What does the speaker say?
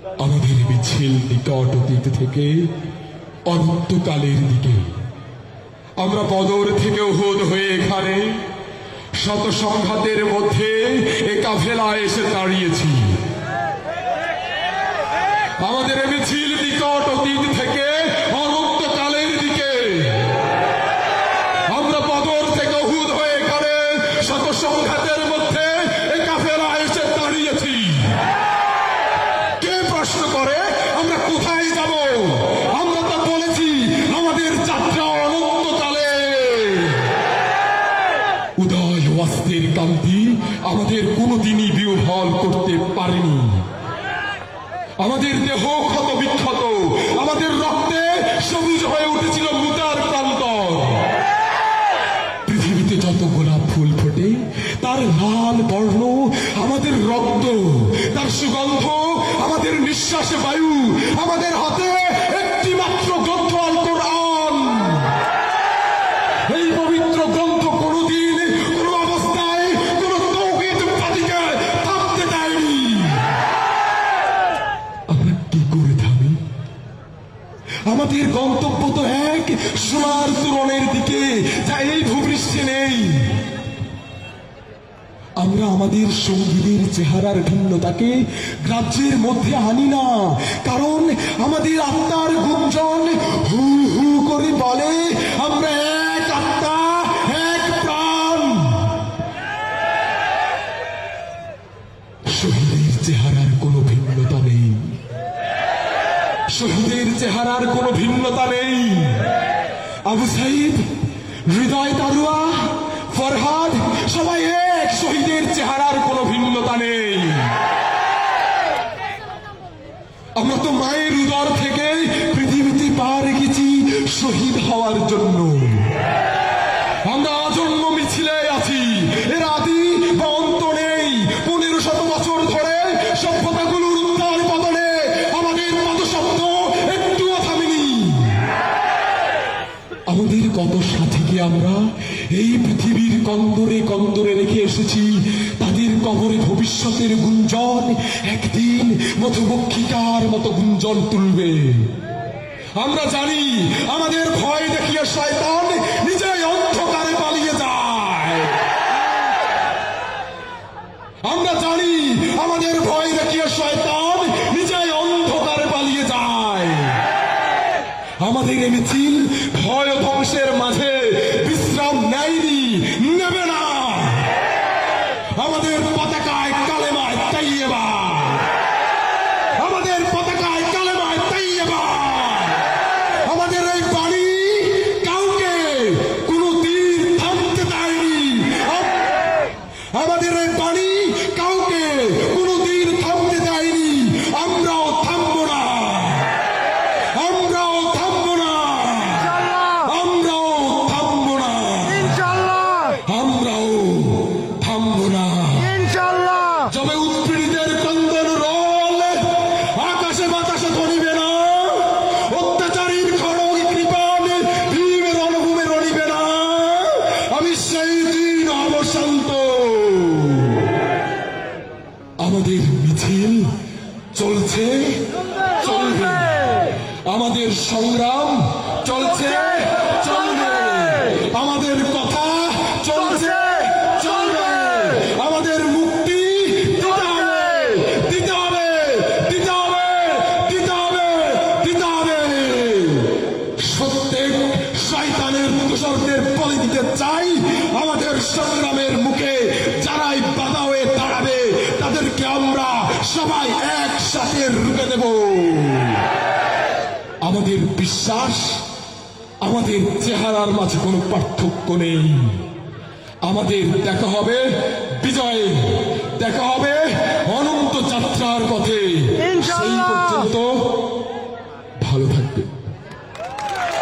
আমাদের মিছিল নিকট অতীত থেকে অনন্তকালের দিকে। আমরা বদর থেকে উহুদ হয়ে এখানে শত সংঘাতের মধ্যে এ কাফেলা এসে দাঁড়িয়েছি। আমাদের মিছিল নিকট অতীত থেকে অনন্তকালের দিকে। আমরা বদর থেকে উহুদ হয়ে এখানে শত সংঘাতের মধ্যে বিহল করতে পারেনি। আমাদের দেহ ক্ষত বিক্ষত, আমাদের রক্তে সবুজ হয়ে উঠেছিল মুতার প্রান্তর। পৃথিবীতে যত গোলাপ ফুল ফোটে, তার লাল বর্ণ আমাদের রক্ত, তার সুগন্ধ আমাদের নিঃশ্বাসে বায়ু, আমাদের হাতে আমাদের গন্তব্য তো এক সোনার তুরনের দিকে, যা এই ভূপৃষ্ঠে নেই। আমরা আমাদের সঙ্গীদের চেহারার ভিন্নতাকে গ্রাহ্যের মধ্যে আনি না, কারণ আমাদের আত্মার গুঞ্জন হু হু করে বলে, আমরা এক আত্মা, এক প্রাণ। শহীদের চেহারার কোনো ভিন্নতা নেই। শহীদের চেহারার কোনো ভিন্নতা নেই। আবু সাইদ, হৃদয় তারুয়া, ফরহাদ, সবাই এক, শহীদের চেহারার কোনো ভিন্নতা নেই। আমরা তো মায়ের উদর থেকে পৃথিবীতে পা রেখেছি শহীদ হওয়ার জন্য। আমরা এই পৃথিবীর কন্দরে কন্দরে রেখে এসেছি। তাদের কবরে ভবিষ্যতের গুঞ্জন একদিন মধুমক্ষিকার মতো গুঞ্জন তুলবে। আমরা জানি আমাদের ভয় দেখিয়ে শয়তান নিজেই অন্ধকারে পালিয়ে যায়। আমরা জানি আমাদের ভয় দেখিয়ে শয়তান নিজেই অন্ধকারে পালিয়ে যায়। আমাদের এই মিছিল আমাদের এই বাণী মিছিল চলছে, চলবে। আমাদের সংগ্রাম চলছে, চলবে। আমাদের কথা চলছে, চলবে। আমাদের মুক্তি দিতে হবে দিতে হবে দিতে হবে দিতে হবে, দিতে শয়তানের দিতে চাই আমাদের সংগ্রামের মুখে। আমাদের বিশ্বাস আমাদের চেহারার মাঝে কোনো পার্থক্য নেই। আমাদের দেখা হবে বিজয়ে।